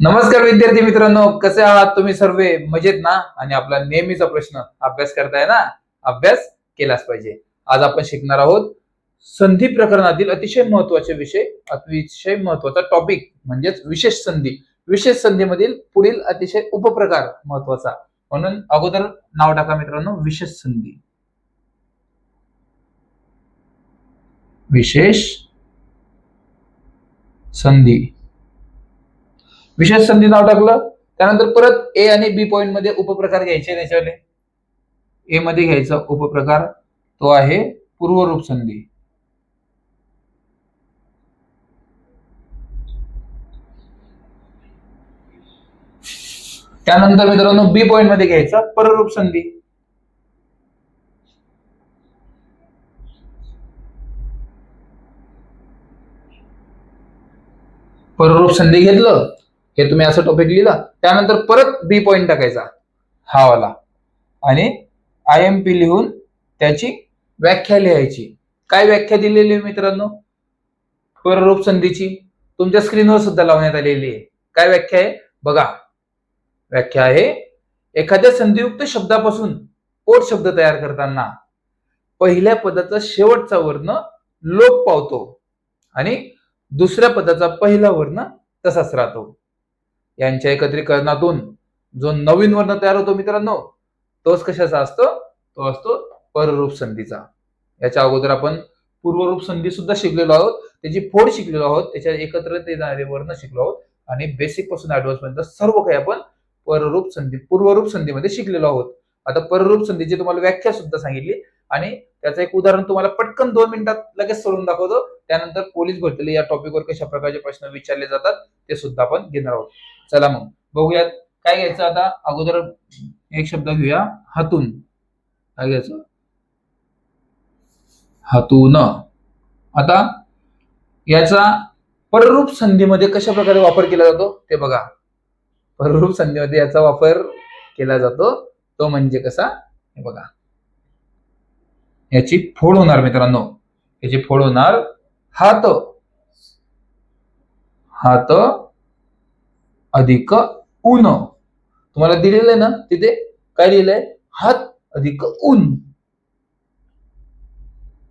नमस्कार विद्यार्थी मित्रांनो कसे आहात तुम्ही सर्व? मजेत ना? आणि आपला नेहमीचा प्रश्न अभ्यास करताय ना? अभ्यास केलाच पाहिजे. आज आपण शिकणार आहोत संधी प्रकरणातील अतिशय महत्त्वाचे विषय अतिशय महत्त्वाचा टॉपिक म्हणजेच विशेष संधी. विशेष संधीमधील पुढील अतिशय उपप्रकार महत्त्वाचा म्हणून अगोदर नाव टाका मित्रांनो विशेष संधी. विशेष संधी. विशेष संधी नाव टाकलं. त्यानंतर परत ए आणि बी पॉइंटमध्ये उपप्रकार घ्यायचे त्याच्याने ए मध्ये घ्यायचा उपप्रकार. तो आहे पूर्वरूप संधी. त्यानंतर मित्रांनो बी पॉइंटमध्ये घ्यायचा पररूप संधी. पररूप संधी घेतलं. हे तुम्ही असं टॉपिक लिहिला त्यानंतर परत बी पॉइंट टाकायचा हा वाला. आणि आय एम पी लिहून त्याची व्याख्या लिहायची. काय व्याख्या दिलेली आहे मित्रांनो? पररूप संधीची. तुमच्या स्क्रीनवर सुद्धा लावण्यात आलेली आहे. काय व्याख्या आहे? बघा. व्याख्या आहे एखाद्या संधियुक्त शब्दापासून पोट शब्द तयार करताना पहिल्या पदाचा शेवटचा वर्ण लोप पावतो आणि दुसऱ्या पदाचा पहिला वर्ण तसाच राहतो. यांच्या एकत्रीकरणातून जो नवीन वर्ण तयार होतो मित्रांनो तोच कशाचा असतो? तो असतो पररूप संधीचा. याच्या अगोदर आपण पूर्वरूप संधी सुद्धा शिकलेलो आहोत. त्याची फोड शिकलेलो आहोत. त्याच्या एकत्र येणारे वर्ण शिकलो आहोत. आणि बेसिकपासून ऍडव्हान्स पर्यंत सर्व काही आपण पररूप संधी पूर्वरूप संधीमध्ये शिकलेलो आहोत. आता पररूप संधीची तुम्हाला व्याख्या सुद्धा सांगितली. आणि त्याचं एक उदाहरण तुम्हाला पटकन दोन मिनिटात लगेच सोडून दाखवतो. त्यानंतर पोलीस भरतीला या टॉपिकवर कशा प्रकारचे प्रश्न विचारले जातात ते सुद्धा आपण घेणार आहोत. चला मग. बघूयात काय घ्यायचं आता? अगोदर एक शब्द घेऊया. हातून. काय घ्यायचं? हातून. आता याचा पररूप संधीमध्ये कशा प्रकारे वापर केला जातो? ते बघा. पररूप संधीमध्ये याचा वापर केला जातो. तो म्हणजे कसा? हे बघा. याची फोड होणार मित्रांनो. याची फोड होणार हात. हात अधिक ऊन. तुम्हाला दिलेलं आहे ना तिथे काय लिहिलंय हात अधिक ऊन.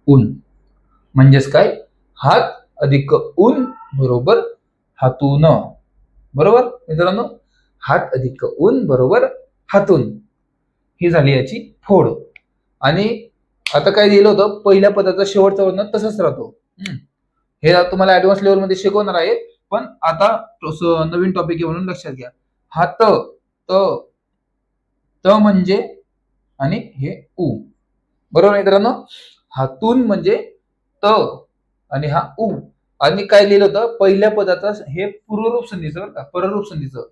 ऊन. म्हणजेच काय? हात अधिक ऊन बरोबर हातून. बरोबर? मित्रांनो हात अधिक ऊन बरोबर हातून. ही झाली याची फोड. आणि आता काय दिलं होतं? पहिल्या पदाचा शेवटचा वर्ण तसंच राहतो. हे तुम्हाला ऍडव्हान्स लेवलमध्ये शिकवणार आहे. पण आता नवीन टॉपिक आहे म्हणून लक्षात घ्या. हा त त त म्हणजे आणि हे उ. बरोबर मित्रांनो? हातून म्हणजे त आणि हा उ. आणि काय लिहिलं होतं? पहिल्या पदाचा हे पूर्वरूप संधीचं बरं का? पररूप संधीचं.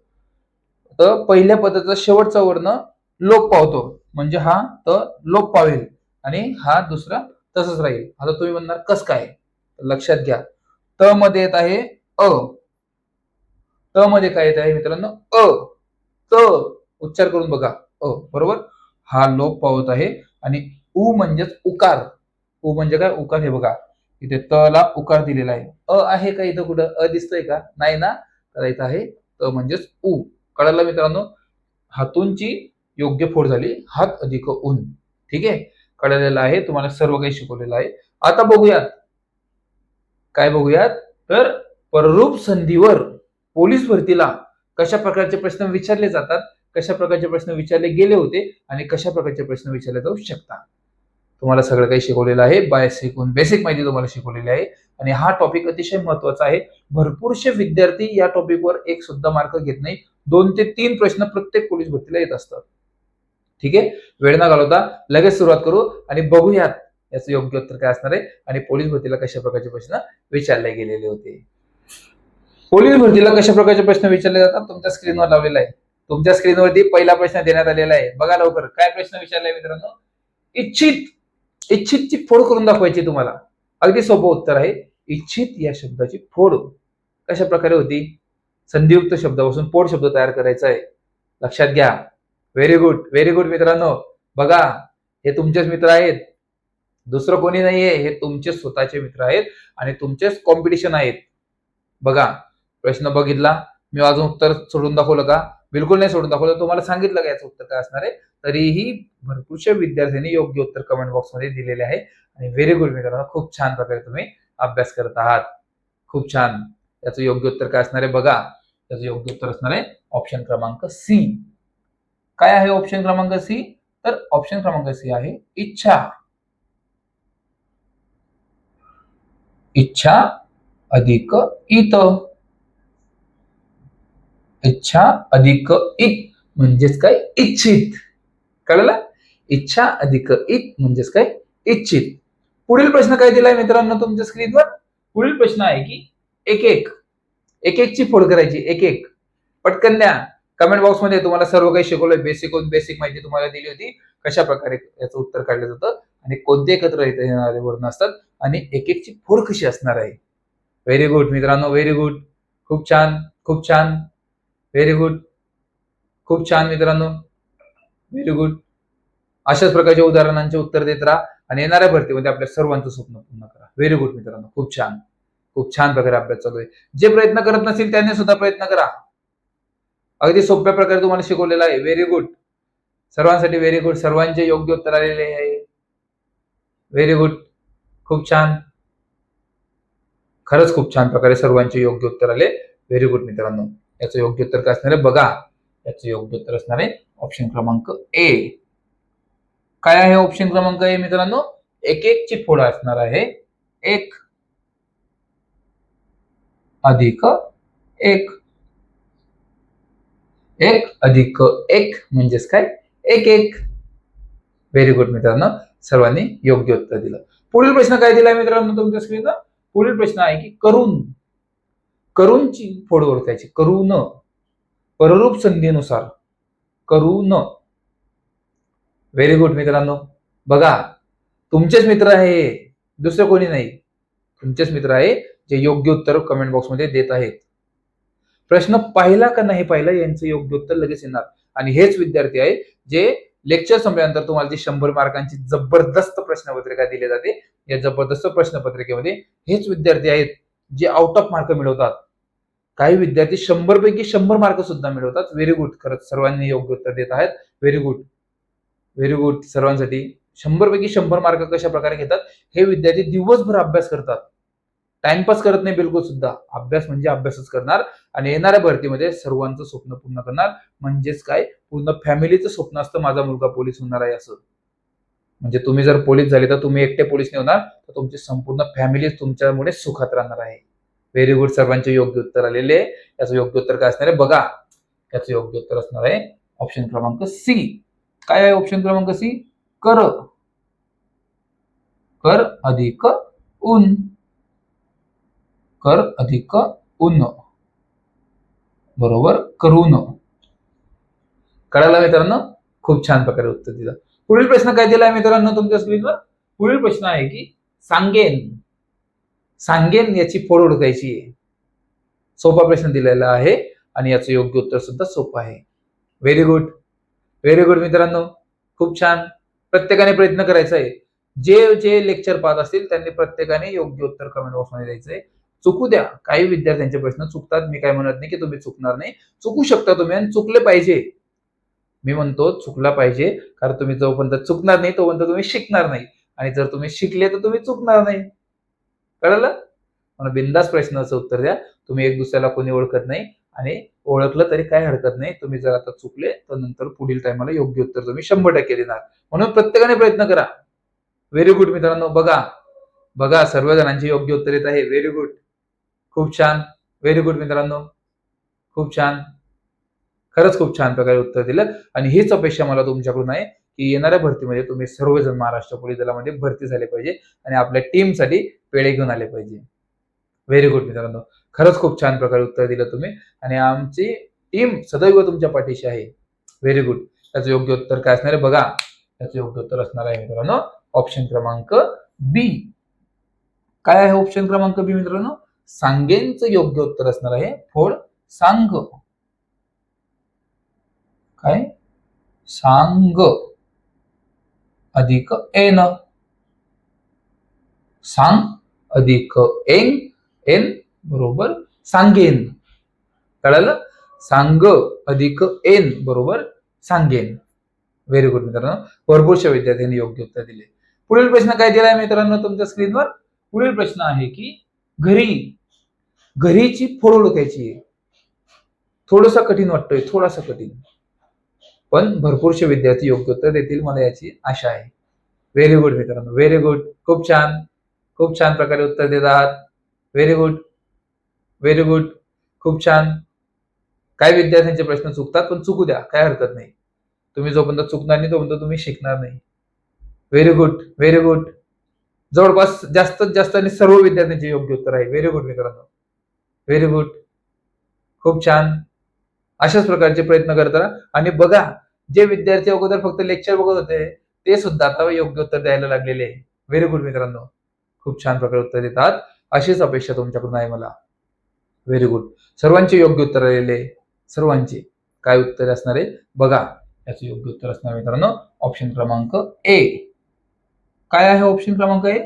तर पहिल्या पदाचा शेवटचा वर्ण लोप पावतो. म्हणजे हा त लोप पावेल. आणि हा दुसरा तसंच राहील. आता तुम्ही म्हणणार कस काय? लक्षात घ्या. त मध्ये येत आहे अ. त मध्ये काय येत आहे मित्रांनो? अ. त. उच्चार करून बघा. अ. बरोबर? हा लोप पावत आहे. आणि उ म्हणजेच उकार. उ म्हणजे काय? उकार हे बघा. इथे त ला उकार दिलेला आहे. अ आहे का इथं कुठं? अ दिसतंय का? नाही ना? तर इथं आहे त म्हणजेच उ. कळलं मित्रांनो? हातूंची योग्य फोड झाली. हात अधिक ऊन. ठीक आहे? कळलेलं आहे. तुम्हाला सर्व काही शिकवलेलं आहे. आता बघूयात. काय बघूयात? तर पररूप संधीवर पोलीस भरतीला कशा प्रकारचे प्रश्न विचारले जातात कशा प्रकारचे प्रश्न विचारले गेले होते आणि कशा प्रकारचे प्रश्न विचारले जाऊ शकतात. तुम्हाला सगळं काही शिकवलेलं आहे बेसिक बेसिक माहिती तुम्हाला शिकवलेली आहे आणि हा टॉपिक अतिशय महत्त्वाचा आहे. भरपूरसे विद्यार्थी या टॉपिकवर एक सुद्धा मार्क घेत नाही. दोन ते तीन प्रश्न प्रत्येक पोलीस भरतीला येत असतात. ठीक आहे? वेळ न घालवता लगेच सुरुवात करू आणि बघूयात याचं योग्य उत्तर काय असणार आहे आणि पोलीस भरतीला कशा प्रकारचे प्रश्न विचारले गेलेले होते. पोलीस भरतीला कशा प्रकारचे प्रश्न विचारले जातात तुमच्या स्क्रीनवर लावलेला आहे. तुमच्या स्क्रीनवरती पहिला प्रश्न देण्यात आलेला आहे. बघा लवकर काय प्रश्न विचारलाय मित्रांनो? इच्छित इच्छितची फोड करून दाखवायची तुम्हाला. अगदी सोपं उत्तर आहे. इच्छित या शब्दाची फोड. कशा प्रकारे होती? संधियुक्त शब्दापासून पोड शब्द तयार करायचा आहे. लक्षात घ्या. व्हेरी गुड व्हेरी गुड मित्रांनो. बघा हे तुमचेच मित्र आहेत. दुसरं कोणी नाहीये. हे तुमचे स्वतःचे मित्र आहेत आणि तुमचेच कॉम्पिटिशन आहेत. बघा प्रश्न बघितला. मी अजून उत्तर सोडून दाखवलं का? बिलकुल नाही सोडून दाखवलं. तुम्हाला सांगितलं का याचं उत्तर काय असणार आहे? तरीही भरपूरशा विद्यार्थ्यांनी योग्य उत्तर कमेंट बॉक्समध्ये दिलेले आहे. आणि व्हेरी गुड मित्रांनो खूप छान प्रकारे तुम्ही अभ्यास करत आहात. खूप छान. याचं योग्य उत्तर काय असणार आहे? बघा. त्याचं योग्य उत्तर असणार आहे ऑप्शन क्रमांक सी काय आहे ऑप्शन क्रमांक सी तर ऑप्शन क्रमांक सी आहे इच्छा. इच्छा अधिक इत इच्छा अधिक इत म्हणजेच काय? इच्छित. कळलं? इच्छा अधिक इत म्हणजेच काय? इच्छित. पुढील प्रश्न काय दिलाय मित्रांनो तुमच्या स्क्रीनवर पुढील प्रश्न आहे की एक एक एक एक ची फोड करायची एक एक पटकन द्या. कमेंट बॉक्समध्ये तुम्हाला सर्व काही शिकवलंय. बेसिक बेसिक माहिती तुम्हाला दिली होती. कशा प्रकारे याचं उत्तर काढलं जातं आणि कोणते एकत्र येणारे वर्ण असतात आणि एक एक ची फोड कशी असणार आहे? व्हेरी गुड मित्रांनो व्हेरी गुड खूप छान खूप छान. व्हेरी गुड खूप छान मित्रांनो. व्हेरी गुड अशाच प्रकारच्या उदाहरणांचे उत्तर देत राहा आणि येणाऱ्या भरतीमध्ये आपल्या सर्वांचं स्वप्न पूर्ण करा. व्हेरी गुड मित्रांनो. खूप छान. खूप छान प्रकारे अभ्यास चालू आहे. जे प्रयत्न करत नसतील त्यांनी सुद्धा प्रयत्न करा. अगदी सोप्या प्रकारे तुम्हाला शिकवलेलं आहे. व्हेरी गुड सर्वांसाठी व्हेरी गुड सर्वांचे योग्य उत्तर आलेले आहे. व्हेरी गुड खूप छान. खरंच खूप छान प्रकारे सर्वांचे योग्य उत्तर आले. व्हेरी गुड मित्रांनो. याचं योग्य उत्तर काय असणार आहे? बघा. याचं योग्य उत्तर असणार आहे ऑप्शन क्रमांक ए काय आहे ऑप्शन क्रमांक ए मित्रांनो? एक एक ची फोड असणार आहे. एक अधिक एक. एक अधिक एक म्हणजेच काय? एक एक. व्हेरी गुड मित्रांनो. सर्वांनी योग्य उत्तर दिलं. पुढील प्रश्न काय दिलाय मित्रांनो तुमच्या स्क्रीनला पुढील प्रश्न आहे की करून करूनची फोड ओळखायची. करून पररूप संधीनुसार करून व्हेरी गुड मित्रांनो. बघा तुमचेच मित्र आहे दुसरं कोणी नाही. तुमचेच मित्र आहे जे योग्य उत्तर कमेंट बॉक्समध्ये देत आहेत. प्रश्न पाहिला का नाही पाहिला यांचं योग्य उत्तर लगेच येणार. आणि हेच विद्यार्थी आहे जे लेक्चर संपल्यानंतर तुम्हाला जी शंभर मार्कांची जबरदस्त प्रश्नपत्रिका दिली जाते या जबरदस्त प्रश्नपत्रिकेमध्ये हेच विद्यार्थी आहेत जे आउट ऑफ मार्क मिळवतात. काही विद्यार्थी शंभर पैकी शंभर मार्क सुद्धा मिळवतात. व्हेरी गुड खरंच सर्वांनी योग्य उत्तर देत आहेत. व्हेरी गुड व्हेरी गुड सर्वांसाठी शंभर पैकी शंभर मार्क कशा प्रकारे घेतात? हे विद्यार्थी दिवसभर अभ्यास करतात. टाइमपास करत नाही बिलकुल सुद्धा. अभ्यास म्हणजे अभ्यासच करणार आणि येणाऱ्या भरतीमध्ये सर्वांचं स्वप्न पूर्ण करणार. म्हणजेच काय? पूर्ण फॅमिलीचं स्वप्न असतं माझा मुलगा पोलीस होणार आहे असं. म्हणजे तुम्ही जर पोलीस झाले तर तुम्ही एकटे पोलीस नाही होणार. तर तुमची संपूर्ण फॅमिली तुमच्यामुळे सुखात राहणार आहे. व्हेरी गुड सर्वांचे योग्य उत्तर आलेले. याचं योग्य उत्तर काय असणार आहे? बघा. याचं योग्य उत्तर असणार आहे ऑप्शन क्रमांक सी काय आहे ऑप्शन क्रमांक सी कर. कर अधिक ऊन. कर अधिक ऊन. बरोबर? करून. कळायला मित्रांनो? खूप छान प्रकारे उत्तर दिलं. पुढील प्रश्न काय दिला आहे मित्रांनो तुमच्या स्क्रीनवर पुढील प्रश्न आहे की सांगेन. सांगेन याची फोड ओळखायची आहे. सोपा प्रश्न दिलेला आहे आणि याचं योग्य उत्तर सुद्धा सोपं आहे. व्हेरी गुड व्हेरी गुड मित्रांनो. खूप छान. प्रत्येकाने प्रयत्न करायचा आहे. जे जे लेक्चर पाहत असतील त्यांनी प्रत्येकाने योग्य उत्तर कमेंट बॉक्समध्ये द्यायचं आहे चुकू द्या. काही विद्यार्थ्यांचे प्रश्न चुकतात. मी काय म्हणत नाही की तुम्ही चुकणार नाही. चुकू शकता तुम्ही आणि चुकले पाहिजे. मी म्हणतो चुकला पाहिजे. कारण तुम्ही जोपर्यंत चुकणार नाही तोपर्यंत तुम्ही शिकणार नाही. आणि जर तुम्ही शिकले तर तुम्ही चुकणार नाही. कळलं? म्हणून बिंदास प्रश्नाचं उत्तर द्या. तुम्ही एक दुसऱ्याला कोणी ओळखत नाही आणि ओळखलं तरी काय हरकत नाही. तुम्ही जर आता चुकले तर नंतर पुढील टायमाला योग्य उत्तर तुम्ही शंभर टक्के देणार. म्हणून प्रत्येकाने प्रयत्न करा. व्हेरी गुड मित्रांनो बघा. बघा सर्व जणांची योग्य उत्तर येत आहे. व्हेरी गुड खूप छान. व्हेरी गुड मित्रांनो. खूप छान. खरंच खूप छान प्रकारे उत्तर दिलं. आणि हीच अपेक्षा मला तुमच्याकडून आहे. की येणाऱ्या भरतीमध्ये तुम्ही सर्वजण महाराष्ट्र पोलीस दलामध्ये भरती झाले पाहिजे आणि आपल्या टीमसाठी पेढे घेऊन आले पाहिजे. व्हेरी गुड मित्रांनो. खरंच खूप छान प्रकारे उत्तर दिलं तुम्ही आणि आमची टीम सदैव तुमच्या पाठीशी आहे. व्हेरी गुड त्याचं योग्य उत्तर काय असणार आहे? बघा. त्याचं योग्य उत्तर असणार आहे मित्रांनो. ऑप्शन क्रमांक बी काय आहे ऑप्शन क्रमांक बी मित्रांनो? सांगेंचं योग्य उत्तर असणार आहे. फोड सांग. काय? सांग. अधिक एन. सांग अधिक एन. एन बरोबर सांगेन. कळालं? सांग अधिक एन बरोबर सांगेन. व्हेरी गुड मित्रांनो. भरपूरशा विद्यार्थ्यांनी योग्य उत्तर दिले. पुढील प्रश्न काय दिलाय मित्रांनो तुमच्या स्क्रीनवर पुढील प्रश्न आहे की घरी घरीची फोड ओळखायची आहे. कठीण वाटतोय थोडासा कठीण. पण भरपूरसे विद्यार्थी योग्य उत्तर देतील मला याची आशा आहे. व्हेरी गुड मित्रांनो. व्हेरी गुड खूप छान. खूप छान प्रकारे उत्तर देत आहात. व्हेरी गुड व्हेरी गुड खूप छान. काही विद्यार्थ्यांचे प्रश्न चुकतात पण चुकू द्या. काय हरकत नाही. तुम्ही जोपर्यंत चुकणार नाही तोपर्यंत तुम्ही शिकणार नाही. व्हेरी गुड व्हेरी गुड जवळपास जास्तीत जास्त आणि सर्व विद्यार्थ्यांचे योग्य उत्तर आहे. व्हेरी गुड मित्रांनो. व्हेरी गुड खूप छान. अशाच प्रकारचे प्रयत्न करत राहा आणि बघा जे विद्यार्थी अगोदर फक्त लेक्चर बघत होते ते सुद्धा आता योग्य उत्तर द्यायला लागलेले आहे. व्हेरी गुड मित्रांनो. खूप छान प्रकारे उत्तर देतात. अशीच अपेक्षा तुमच्याकडून आहे मला. व्हेरी गुड सर्वांचे योग्य उत्तर आलेले सर्वांचे. काय उत्तर असणार आहे? बघा. याचं योग्य उत्तर असणार मित्रांनो. ऑप्शन क्रमांक ए काय आहे ऑप्शन क्रमांक ए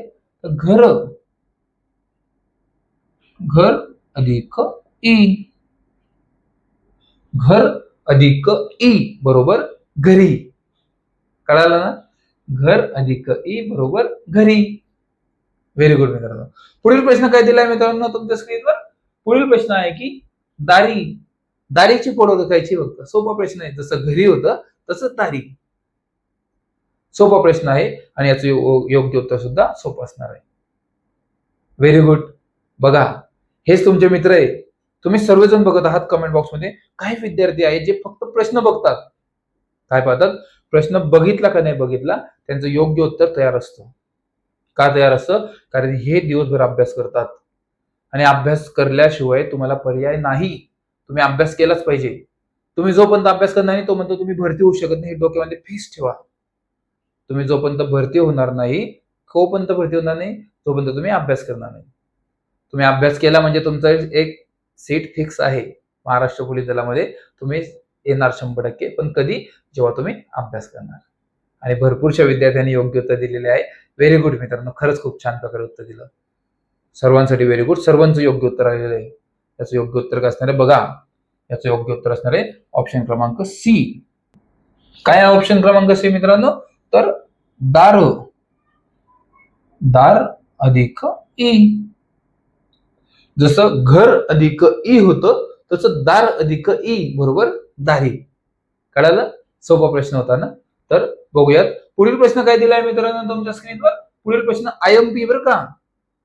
तर घर. घर अधिक ई घर अधिक ई बरोबर? घरी. कळालं ना? घर अधिक ई बरोबर घरी. व्हेरी गुड मित्रांनो. पुढील प्रश्न काय दिलाय मित्रांनो तुमच्या स्क्रीनवर पुढील प्रश्न आहे की दारी. दारीची फोड ओळखायची फक्त. सोपा प्रश्न आहे. जसं घरी होतं तसं दारी. सोपा प्रश्न आहे आणि याचं योग्य उत्तर सुद्धा सोपं असणार आहे. व्हेरी गुड बघा हेच तुमचे मित्र आहे. तुम्ही सर्वजण बघत आहात कमेंट बॉक्समध्ये काही विद्यार्थी आहेत जे फक्त प्रश्न बघतात. काय पाहतात? प्रश्न बघितला का नाही बघितला त्यांचं योग्य उत्तर तयार असतं. का तयार असतं? कारण हे दिवसभर अभ्यास करतात. आणि अभ्यास करल्याशिवाय तुम्हाला पर्याय नाही. तुम्ही अभ्यास केलाच पाहिजे. तुम्ही जोपर्यंत अभ्यास करणार नाही तोपर्यंत तुम्ही भरती होऊ शकत नाही. डोक्यामध्ये फिक्स ठेवा. तुम्ही जोपर्यंत भरती होणार नाही कोपर्यंत भरती होणार नाही तोपर्यंत तुम्ही अभ्यास करणार नाही. तुम्ही अभ्यास केला म्हणजे तुमचं एक सीट फिक्स आहे. महाराष्ट्र पोलीस दलामध्ये तुम्ही येणार शंभर टक्के. पण कधी? जेव्हा तुम्ही अभ्यास करणार. आणि भरपूरशा विद्यार्थ्यांनी योग्य उत्तर दिलेले आहे. व्हेरी गुड मित्रांनो. खरंच खूप छान प्रकारे उत्तर दिलं. सर्वांसाठी व्हेरी गुड सर्वांचं योग्य उत्तर आलेलं आहे. याचं योग्य उत्तर काय असणार आहे बघा. याचं योग्य उत्तर असणार आहे ऑप्शन क्रमांक सी काय ऑप्शन क्रमांक सी मित्रांनो? तर दार दार अधिक ई जसं घर अधिक ई होतं तसं दार अधिक ई बरोबर दारी कळालं? सोपा प्रश्न होता ना? तर बघूयात. पुढील प्रश्न काय दिलाय मित्रांनो तुमच्या स्क्रीनवर पुढील प्रश्न आय एम पी बरं का?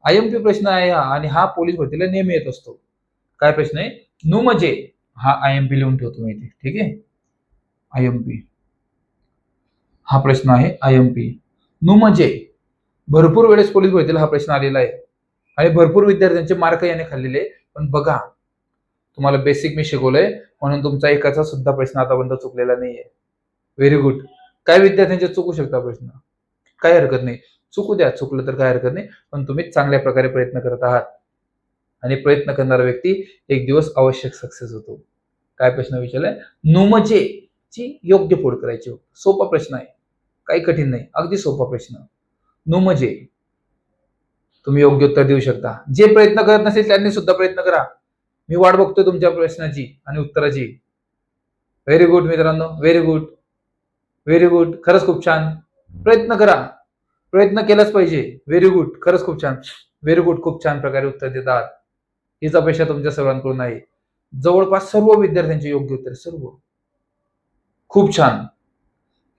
आय एम पी प्रश्न आहे हा आणि हा पोलीस भरतीला नेहमी येत असतो. काय प्रश्न आहे? नु म्हणजे हा आय एम पी लिहून ठेवतो मी इथे. ठीक आहे? आय एम पी हा प्रश्न आहे आय एम पी नु म्हणजे भरपूर वेळेस पोलीस भरतीला हा प्रश्न आलेला आहे. आणि भरपूर विद्यार्थ्यांचे मार्क याने खाल्लेले आहे. पण बघा तुम्हाला बेसिक मी शिकवलंय म्हणून तुमचा एकाचा सुद्धा प्रश्न आतापर्यंत चुकलेला नाहीये. व्हेरी गुड काय विद्यार्थ्यांचे चुकू शकता प्रश्न. काय हरकत नाही. चुकू द्या. चुकलं तर काय हरकत नाही. पण तुम्ही चांगल्या प्रकारे प्रयत्न करत आहात. आणि प्रयत्न करणारा व्यक्ती एक दिवस आवश्यक सक्सेस होतो. काय प्रश्न विचारलाय? नुमजे. ची योग्य फोड करायची हो. सोपा प्रश्न आहे. काही कठीण नाही. अगदी सोपा प्रश्न. नुमजे. तुम्ही योग्य उत्तर देऊ शकता. जे प्रयत्न करत नसेल त्यांनी सुद्धा प्रयत्न करा. मी वाट बघतोय तुमच्या प्रश्नाची आणि उत्तराची. व्हेरी गुड मित्रांनो व्हेरी गुड व्हेरी गुड खरंच खूप छान. प्रयत्न करा. प्रयत्न केलाच पाहिजे. व्हेरी गुड खरंच खूप छान. व्हेरी गुड खूप छान प्रकारे उत्तर देतात. हीच अपेक्षा तुमच्या सर्वांकडून आहे. जवळपास सर्व विद्यार्थ्यांचे योग्य उत्तर सर्व. खूप छान.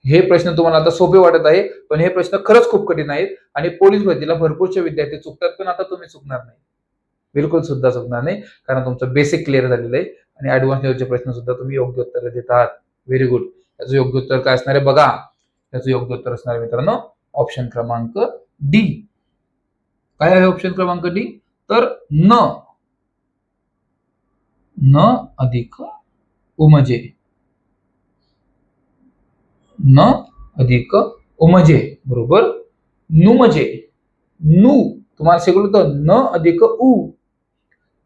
हे प्रश्न तुम्हाला आता सोपे वाटत आहे पण हे प्रश्न खरंच खूप कठीण आहेत आणि पोलीस भरतीला भरपूरचे विद्यार्थी चुकतात पण आता तुम्ही चुकणार नाही. बिलकुल सुद्धा चुकणार नाही. कारण तुमचं बेसिक क्लिअर झालेलं आहे. आणि ऍडव्हान्स लेवलचे प्रश्न सुद्धा तुम्ही योग्य उत्तर देत आहात व्हेरी गुड याचं योग्य उत्तर काय असणार आहे? बघा. याचं योग्य उत्तर असणार आहे मित्रांनो ऑप्शन क्रमांक डी काय आहे ऑप्शन क्रमांक डी तर न न अधिक उमजे. न अधिक उमजे. बरोबर? नुमजे. नु. तुम्हाला शिकवलं होतं न अधिक उ.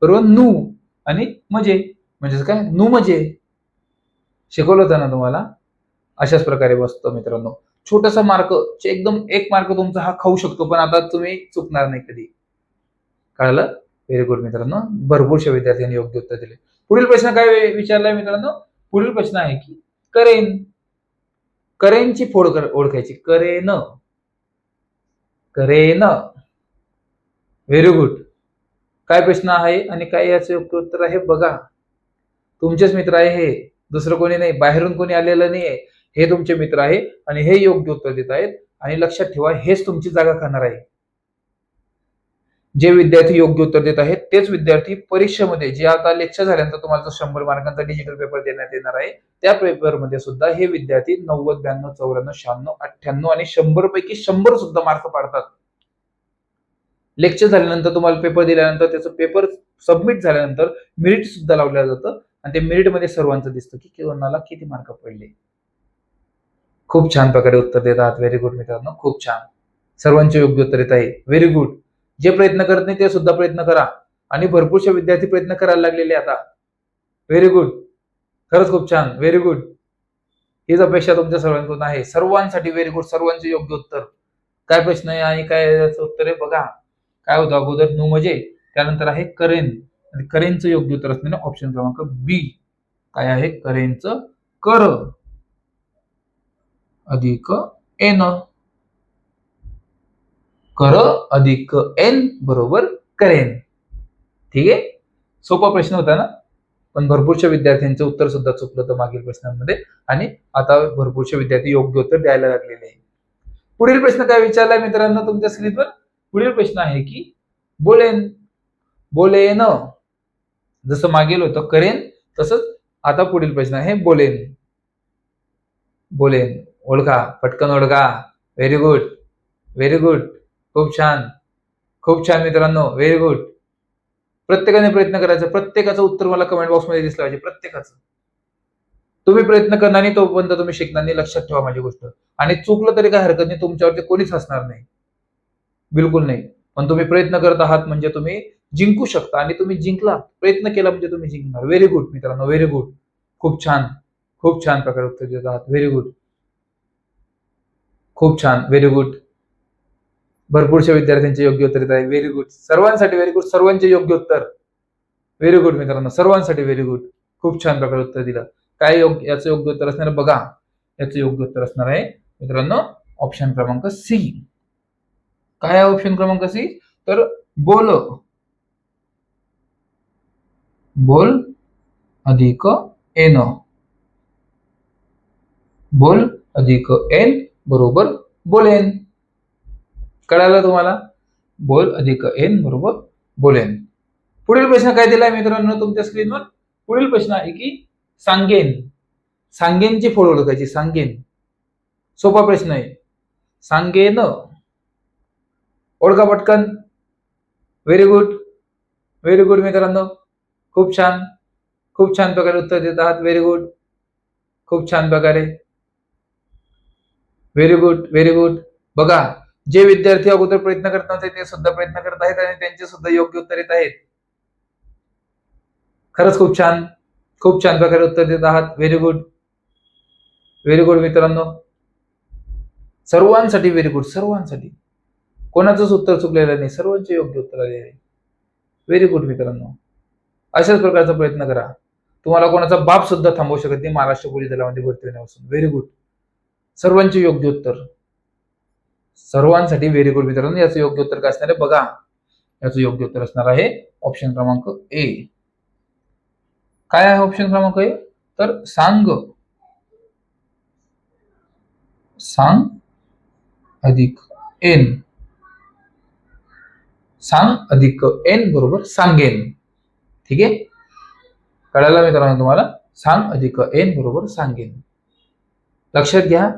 बरोबर नु आणि मजे. म्हणजेच काय? नु मजे. शिकवलं होतं ना तुम्हाला? अशाच प्रकारे बसतो मित्रांनो. छोटासा मार्क एकदम एक मार्क तुमचा हा खाऊ शकतो पण आता तुम्ही चुकणार नाही कधी. कळलं? व्हेरी गुड मित्रांनो. भरपूरशा विद्यार्थ्यांनी योग्य उत्तर दिले. पुढील प्रश्न काय विचारलाय मित्रांनो? पुढील प्रश्न आहे की करेन. करेनची फोड कर- ओळखायची. करेन. करेन. व्हेरी गुड काय प्रश्न आहे आणि काय याचं योग्य उत्तर आहे बघा. तुमचेच मित्र आहे हे. दुसरं कोणी नाही. बाहेरून कोणी आलेलं नाही आहे हे तुमचे मित्र आहे आणि हे योग्य उत्तर देत आहेत. आणि लक्षात ठेवा हेच तुमची जागा खाणार आहे. जे विद्यार्थी योग्य उत्तर देत आहेत तेच विद्यार्थी परीक्षेमध्ये जे आता लेक्चर झाल्यानंतर तुम्हाला जो शंभर मार्कांचा डिजिटल पेपर देण्यात येणार आहे त्या पेपरमध्ये सुद्धा हे विद्यार्थी नव्वद ब्याण्णव चौऱ्याण्णव शहाण्णव अठ्ठ्याण्णव आणि शंभर पैकी शंभर सुद्धा मार्क पाडतात. लेक्चर झाल्यानंतर तुम्हाला पेपर दिल्यानंतर त्याचं पेपर सबमिट झाल्यानंतर मेरिट सुद्धा लावलं जातं. आणि ते मेरिटमध्ये सर्वांचं दिसतं की कोणाला किती मार्क पडले. खूप छान प्रकारे उत्तर देत आहात. व्हेरी गुड मित्रांनो. खूप छान. सर्वांचे योग्य उत्तर येत आहे. व्हेरी गुड जे प्रयत्न करत नाही ते सुद्धा प्रयत्न करा. आणि भरपूरसे विद्यार्थी प्रयत्न करायला लागलेले आता. व्हेरी गुड खरंच खूप छान. व्हेरी गुड हीच अपेक्षा तुमच्या सर्वांकडून आहे. सर्वांसाठी व्हेरी गुड सर्वांचे योग्य उत्तर. काय प्रश्न आहे आणि काय याचं उत्तर आहे बघा. काय होतं? अगोदर नु म्हणजे त्यानंतर आहे करेन. आणि करेनचं योग्य उत्तर असलेलं ऑप्शन क्रमांक बी काय आहे? करेनचं कर. अधिक एन कर अधिक एन बरोबर करेन. ठीक आहे? सोपा प्रश्न होता ना? पण भरपूरशा विद्यार्थ्यांचं उत्तर सुद्धा चुकलं होतं मागील प्रश्नांमध्ये. आणि आता भरपूरचे विद्यार्थी योग्य उत्तर द्यायला लागलेले आहे पुढील प्रश्न काय विचारलाय मित्रांनो तुमच्या स्क्रीनवर पुढील प्रश्न आहे की बोलेन बोलेन. जसं मागेल होतं करेन. तसंच आता पुढील प्रश्न आहे बोलेन. बोलेन. ओळखा पटकन ओळखा. व्हेरी गुड व्हेरी गुड खूप छान. खूप छान मित्रांनो. व्हेरी गुड प्रत्येकाने प्रयत्न करायचा. प्रत्येकाचं उत्तर मला कमेंट बॉक्समध्ये दिसलं पाहिजे. प्रत्येकाचं. तुम्ही प्रयत्न करणार नाही तोपर्यंत तुम्ही शिकणार नाही. लक्षात ठेवा माझी गोष्ट. आणि चुकलं तरी काय हरकत नाही. तुमच्यावरती कोणीच हसणार नाही. बिलकुल नाही. पण तुम्ही प्रयत्न करत आहात म्हणजे तुम्ही जिंकू शकता आणि तुम्ही जिंकला. प्रयत्न केला म्हणजे तुम्ही जिंकणार. व्हेरी गुड मित्रांनो. व्हेरी गुड खूप छान. खूप छान प्रकारे उत्तर देत आहात. व्हेरी गुड खूप छान. व्हेरी गुड भरपूरशा विद्यार्थ्यांचे योग्य उत्तर येत आहे. व्हेरी गुड सर्वांसाठी व्हेरी गुड सर्वांचे योग्य उत्तर. व्हेरी गुड मित्रांनो. सर्वांसाठी व्हेरी गुड खूप छान प्रकारे उत्तर दिलं. काय योग्य याचं योग्य उत्तर असणार? बघा. याचं योग्य उत्तर असणार आहे मित्रांनो ऑप्शन क्रमांक सी काय आहे ऑप्शन क्रमांक सी तर बोल. बोल अधिक एन बोल अधिक एन बरोबर बोलेन कळालं तुम्हाला? बोल अधिक एन बरोबर बोलेन पुढील प्रश्न काय दिलाय मित्रांनो तुमच्या स्क्रीनवर पुढील प्रश्न आहे की सांगेन. सांगेनची फोड ओळखायची सांगेन. सोपा प्रश्न आहे. सांगेन. ओळखा पटकन. व्हेरी गुड व्हेरी गुड मित्रांनो. खूप छान. खूप छान प्रकारे उत्तर देत आहात. व्हेरी गुड खूप छान प्रकारे. व्हेरी गुड व्हेरी गुड बघा जे विद्यार्थी अगोदर प्रयत्न करत नव्हते ते सुद्धा प्रयत्न करत आहेत आणि त्यांचे सुद्धा योग्य उत्तर येत आहेत. खरंच खूप छान. खूप छान प्रकारे उत्तर देत आहात. व्हेरी गुड व्हेरी गुड मित्रांनो. सर्वांसाठी व्हेरी गुड सर्वांसाठी. कोणाचंच उत्तर चुकलेलं नाही सर्वांचे योग्य उत्तर आलेले आहे. व्हेरी गुड मित्रांनो. अशाच प्रकारचा प्रयत्न करा. तुम्हाला कोणाचा बाप सुद्धा थांबवू शकत नाही महाराष्ट्र पोलीस दलामध्ये भरती होण्यापासून. व्हेरी गुड सर्वांचे योग्य उत्तर. सर्वांसाठी व्हेरी गुड मित्रांनो. याचं योग्य उत्तर काय असणार आहे? बघा. याचं योग्य उत्तर असणार आहे ऑप्शन क्रमांक ए काय आहे ऑप्शन क्रमांक ए तर सांग. सांग अधिक एन सांग अधिक एन बरोबर सांगेन. ठीक आहे? कळायला मित्रांनो तुम्हाला? सांग अधिक एन बरोबर सांगेन. लक्षात घ्या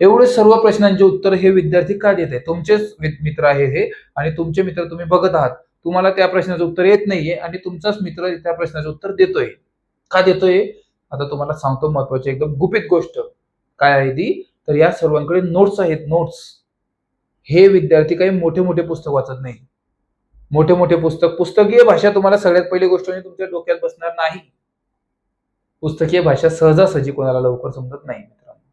एवढे सर्व प्रश्नांचे उत्तर हे विद्यार्थी का देत आहे तुमचेच मित्र आहे हे आणि तुमचे मित्र तुम्ही बघत आहात. तुम्हाला त्या प्रश्नाचं उत्तर येत नाहीये आणि तुमचाच मित्र त्या प्रश्नाचं उत्तर देतोय. का देतोय? आता तुम्हाला सांगतो महत्वाची एकदम गुपित गोष्ट. काय आहे ती? तर या सर्वांकडे नोट्स आहेत नोट्स हे विद्यार्थी काही मोठे मोठे पुस्तक वाचत नाही मोठे मोठे पुस्तक पुस्तकीय भाषा तुम्हाला सगळ्यात पहिली गोष्ट म्हणजे तुमच्या डोक्यात बसणार नाही. पुस्तकीय भाषा सहजासहजी कोणाला लवकर समजत नाही मित्रांनो.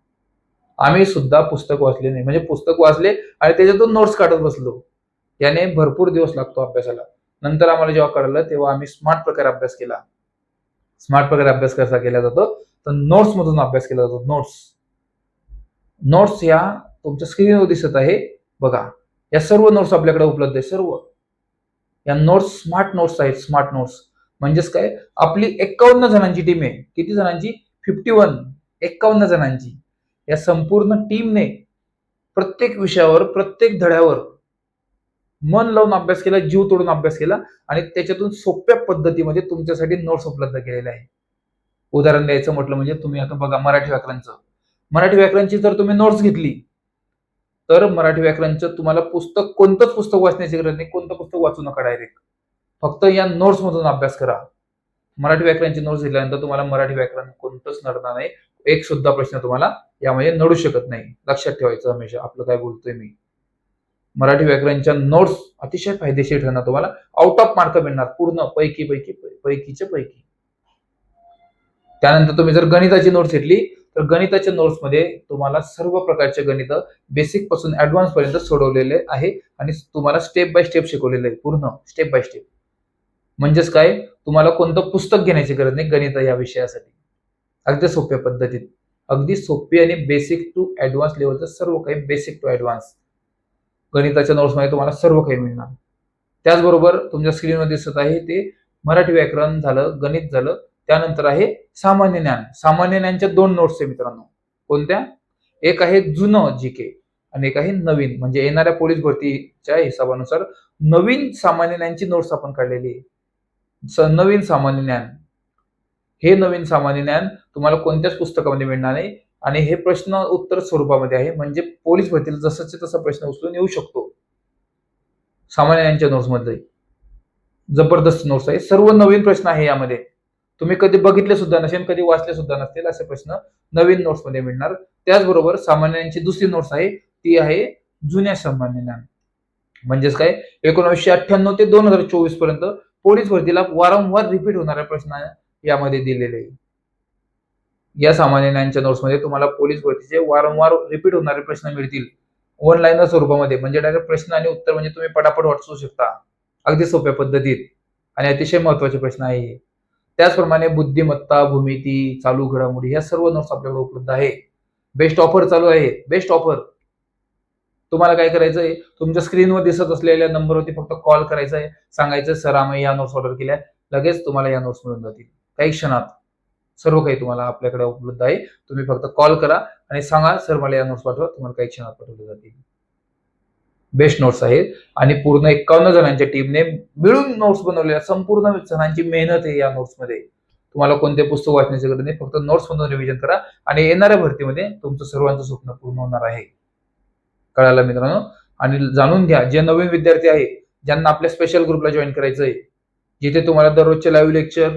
आम्ही सुद्धा पुस्तक वाचले नाही. म्हणजे पुस्तक वाचले आणि त्याच्यातून नोट्स काढत बसलो. याने भरपूर दिवस लागतो अभ्यासाला. नंतर आम्हाला जेव्हा कळलं तेव्हा आम्ही स्मार्ट प्रकारे अभ्यास केला. स्मार्ट प्रकारे अभ्यास कसा केला जातो? तर नोट्स मधून अभ्यास केला जातो. नोट्स नोट्स या तुमच्या स्क्रीनवर दिसत आहे. बघा. या सर्व नोट्स आपल्याकडे उपलब्ध आहे. सर्व. या नोट्स स्मार्ट नोट्स आहेत स्मार्ट नोट्स म्हणजेच काय? आपली एक्कावन्न जणांची टीम आहे. किती जणांची? फिफ्टी वन एक्कावन्न जणांची. या संपूर्ण टीमने प्रत्येक विषयावर प्रत्येक धड्यावर मन लावून अभ्यास केला जीव तोडून अभ्यास केला आणि त्याच्यातून सोप्या पद्धतीमध्ये तुमच्यासाठी नोट्स उपलब्ध केलेले आहे. उदाहरण द्यायचं म्हटलं म्हणजे तुम्ही आता बघा मराठी व्याकरणचं. मराठी व्याकरणची जर तुम्ही नोट्स घेतली तर मराठी व्याकरणचं तुम्हाला पुस्तक कोणतंच पुस्तक वाचण्याची गरज नाही. कोणतं पुस्तक वाचू नका डायरेक्ट फक्त या नोट्स मधून अभ्यास करा. मराठी व्याकरणची नोट्स घेतल्यानंतर तुम्हाला मराठी व्याकरण कोणतंच नडणार नाही. एक सुद्धा प्रश्न तुम्हाला यामध्ये नडू शकत नाही. लक्षात ठेवायचं हमेशा. आपलं काय बोलतोय मी? मराठी व्याकरणच्या नोट्स अतिशय फायदेशीर ठरणार तुम्हाला. आउट ऑफ मार्क मिळणार. पूर्ण पैकी पैकी पैकीच्या पैकी. त्यानंतर तुम्ही जर गणिताची नोट्स घेतली तर गणिताच्या नोट्समध्ये तुम्हाला सर्व प्रकारचे गणित बेसिकपासून ऍडव्हान्स पर्यंत सोडवलेले आहे आणि तुम्हाला स्टेप बाय स्टेप शिकवलेले आहे पूर्ण स्टेप बाय स्टेप म्हणजेच काय? तुम्हाला कोणतं पुस्तक घेण्याची गरज नाही गणित या विषयासाठी. अगदी सोप्या पद्धतीत. अगदी सोपी आणि बेसिक टू ऍडव्हान्स लेवलचं सर्व काही बेसिक टू ऍडव्हान्स गणिताच्या नोट्समध्ये तुम्हाला सर्व काही मिळणार. त्याचबरोबर तुमच्या स्क्रीनवर दिसत आहे ते मराठी व्याकरण झालं गणित झालं त्यानंतर आहे सामान्य ज्ञान. सामान्य ज्ञानच्या दोन नोट्स आहे मित्रांनो. कोणत्या? एक आहे जुनं जी के आणि एक आहे नवीन. म्हणजे येणाऱ्या पोलीस भरतीच्या हिशोबानुसार नवीन सामान्य ज्ञानची नोट्स आपण काढलेली आहे. नवीन सामान्य ज्ञान. हे नवीन सामान्य ज्ञान तुम्हाला कोणत्याच पुस्तकामध्ये मिळणार नाही. आणि हे प्रश्न उत्तर स्वरूपामध्ये आहे. म्हणजे पोलीस भरतीला जसाचे तसा प्रश्न उचलून येऊ शकतो. सामान्य ज्ञानच्या नोट्समध्ये जबरदस्त नोट्स आहे. सर्व नवीन प्रश्न आहे यामध्ये. तुम्ही कधी बघितले सुद्धा नसेल कधी वाचले सुद्धा नसतील असे प्रश्न नवीन नोट्समध्ये मिळणार. त्याचबरोबर सामान्यांची दुसरी नोट्स आहे ती आहे जुन्या सामान्य ज्ञान. म्हणजेच काय? एकोणीसशे अठ्ठ्याण्णव ते दोन हजार चोवीसपर्यंत पोलीस भरतीला वारंवार रिपीट होणारे प्रश्न यामध्ये दिलेले. या सामान्य ज्ञानच्या नोट्समध्ये तुम्हाला पोलीस भरतीचे वारंवार रिपीट होणारे प्रश्न मिळतील. ऑनलाईन स्वरूपामध्ये म्हणजे डायरेक्ट प्रश्न आणि उत्तर म्हणजे तुम्ही पटापट वाचू शकता. अगदी सोप्या पद्धतीत. आणि अतिशय महत्त्वाचे प्रश्न आहे त्याचप्रमाणे बुद्धिमत्ता भूमिती चालू घडामोडी ह्या सर्व नोट्स आपल्याकडे उपलब्ध आहे. बेस्ट ऑफर चालू आहे. बेस्ट ऑफर तुम्हाला काय करायचं आहे? तुमच्या स्क्रीनवर दिसत असलेल्या नंबरवरती फक्त कॉल करायचा आहे. सांगायचं सर आम्ही या नोट्स ऑर्डर केल्या. लगेच तुम्हाला या नोट्स मिळून जातील. काही क्षणात. सर्व काही तुम्हाला आपल्याकडे उपलब्ध आहे. तुम्ही फक्त कॉल करा आणि सांगा सर मला या नोट्स पाठवा. तुम्हाला काही क्षणात पाठवले जातील. बेस्ट नोट्स आहेत. आणि पूर्ण एकावन्न जणांच्या टीमने मिळून नोट्स बनवलेल्या संपूर्ण जणांची मेहनत आहे या नोट्समध्ये. तुम्हाला कोणते पुस्तक वाचण्याची गरज नाही फक्त नोट्स बनवून रिव्हिजन करा. आणि येणाऱ्या भरतीमध्ये तुमचं सर्वांचं स्वप्न पूर्ण होणार आहे. कळायला मित्रांनो? आणि जाणून घ्या जे नवीन विद्यार्थी आहे ज्यांना आपल्या स्पेशल ग्रुपला जॉईन करायचं आहे जिथे तुम्हाला दररोजचे लाईव्ह लेक्चर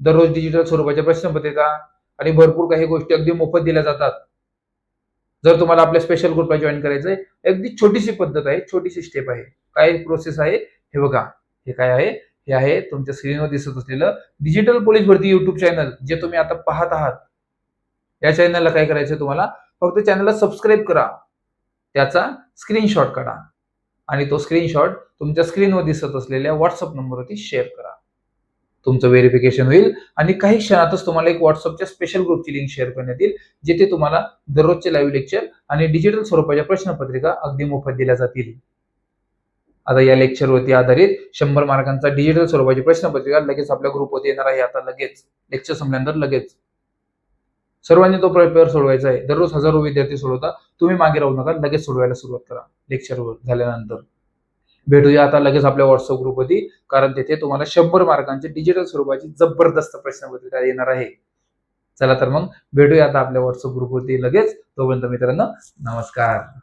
दररोज डिजिटल स्वरूपाच्या प्रश्नपत्रिका आणि भरपूर काही गोष्टी अगदी मोफत दिल्या जातात. जर तुम्हाला आपल्या स्पेशल ग्रुपला जॉईन करायचं आहे अगदी छोटीशी पद्धत आहे छोटीशी स्टेप आहे. काय प्रोसेस आहे? हे बघा. हे काय आहे? हे आहे तुमच्या स्क्रीनवर दिसत असलेलं डिजिटल पोलीस भरती युट्यूब चॅनल जे तुम्ही आता पाहत आहात. या चॅनलला काय करायचं तुम्हाला? फक्त चॅनलला सबस्क्राईब करा. त्याचा स्क्रीनशॉट काढा. आणि तो स्क्रीनशॉट तुमच्या स्क्रीनवर दिसत असलेल्या व्हॉट्सअप नंबरवरती शेअर करा. तुमचं व्हेरिफिकेशन होईल. आणि काही क्षणातच तुम्हाला एक व्हॉट्सअपच्या स्पेशल ग्रुपची लिंक शेअर करण्यात येईल जिथे तुम्हाला दररोजचे लाईव्ह लेक्चर आणि डिजिटल स्वरूपाच्या प्रश्नपत्रिका अगदी मोफत दिल्या जातील. आता या लेक्चरवरती आधारित शंभर मार्कांचा डिजिटल स्वरूपाची प्रश्नपत्रिका लगेच आपल्या ग्रुपवरती येणार आहे. आता लगेच. लेक्चर संपल्यानंतर लगेच. सर्वांनी तो पेपर सोडवायचा आहे. दररोज हजारो विद्यार्थी सोडवता. तुम्ही मागे राहू नका. लगेच सोडवायला सुरुवात करा. लेक्चरवर झाल्यानंतर. भेटूया आता लगेच आपल्या व्हॉट्सअप ग्रुपमध्ये कारण तिथे तुम्हाला शंभर मार्कांचे डिजिटल स्वरूपाची जबरदस्त प्रश्नपत्रिका येणार आहे. चला तर मग भेटूया आता आपल्या व्हॉट्सअप ग्रुपवरती लगेच. तोपर्यंत मित्रांनो नमस्कार.